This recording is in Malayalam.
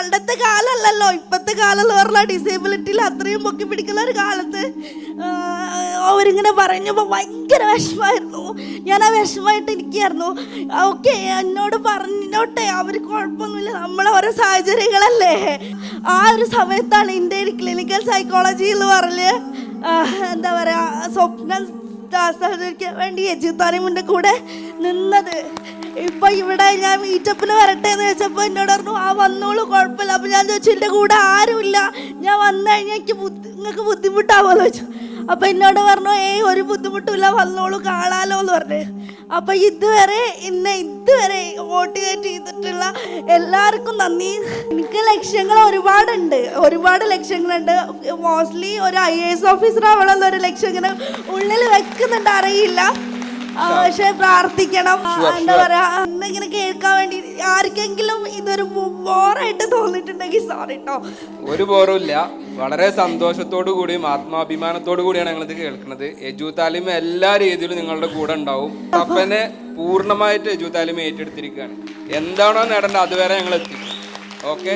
പണ്ടത്തെ കാലമല്ലല്ലോ ഇപ്പത്തെ കാലം പറഞ്ഞാൽ ഡിസേബിലിറ്റിയിൽ അത്രയും പൊക്കി പിടിക്കുന്ന ഒരു കാലത്ത് അവരിങ്ങനെ പറഞ്ഞപ്പോൾ ഭയങ്കര വിഷമായിരുന്നു. ഞാൻ ആ വിഷമായിട്ട് ഇരിക്കുകയായിരുന്നു. ഓക്കെ എന്നോട് പറഞ്ഞോട്ടെ അവർ കുഴപ്പമൊന്നുമില്ല നമ്മളെ ഓരോ സാഹചര്യങ്ങളല്ലേ? ആ ഒരു സമയത്താണ് ഇന്ത്യയിൽ ക്ലിനിക്കൽ സൈക്കോളജി എന്ന് പറഞ്ഞ് എന്താ പറയുക സ്വപ്നം ആസ്വദിക്കാൻ വേണ്ടി മുന്നേ കൂടെ നിന്നത്. ഇപ്പൊ ഇവിടെ ഞാൻ മീറ്റപ്പിന് വരട്ടെ എന്ന് വെച്ചപ്പോ എന്നോട് പറഞ്ഞു ആ വന്നോളൂ കുഴപ്പമില്ല. അപ്പൊ ഞാൻ ചോദിച്ചു എന്റെ കൂടെ ആരുമില്ല. ഞാൻ വന്നു കഴിഞ്ഞാൽ എനിക്ക് നിങ്ങൾക്ക് എന്ന് ചോദിച്ചു. അപ്പൊ എന്നോട് പറഞ്ഞു ഏ ഒരു ബുദ്ധിമുട്ടില്ല വന്നോളൂ കാണാലോ എന്ന് പറഞ്ഞു. അപ്പൊ ഇതുവരെ ഇന്ന് ഇതുവരെ മോട്ടിവേറ്റ് ചെയ്തിട്ടുള്ള എല്ലാവർക്കും നന്ദി. എനിക്ക് ലക്ഷ്യങ്ങൾ ഒരുപാടുണ്ട്. ഒരുപാട് ലക്ഷ്യങ്ങളുണ്ട്. മോസ്റ്റ്ലി ഒരു ഐ എ എസ് ഓഫീസർ ആവണമെന്നൊരു ലക്ഷ്യം ഇങ്ങനെ ഉള്ളിൽ വെക്കുന്നുണ്ട്. അറിയില്ല. പക്ഷെ പ്രാർത്ഥിക്കണം. എന്താ പറയാ ഇന്നിങ്ങനെ കേൾക്കാൻ വേണ്ടി ആർക്കെങ്കിലും ഇതൊരു ബോറായിട്ട് തോന്നിട്ടുണ്ടെങ്കിൽ സോറി കേട്ടോ ഒരു ബോറുമില്ല. വളരെ സന്തോഷത്തോടു കൂടിയും ആത്മാഭിമാനത്തോടു കൂടിയാണ് ഞങ്ങൾ ഇത് കേൾക്കുന്നത്. എജു താലിം എല്ലാ രീതിയിലും നിങ്ങളുടെ കൂടെ ഉണ്ടാവും. അപ്പനെ പൂർണമായിട്ട് എജു താലിം ഏറ്റെടുത്തിരിക്കുകയാണ്. എന്താണോ നേടേണ്ടത് അതുവരെ ഞങ്ങൾ എത്തി ഓക്കെ?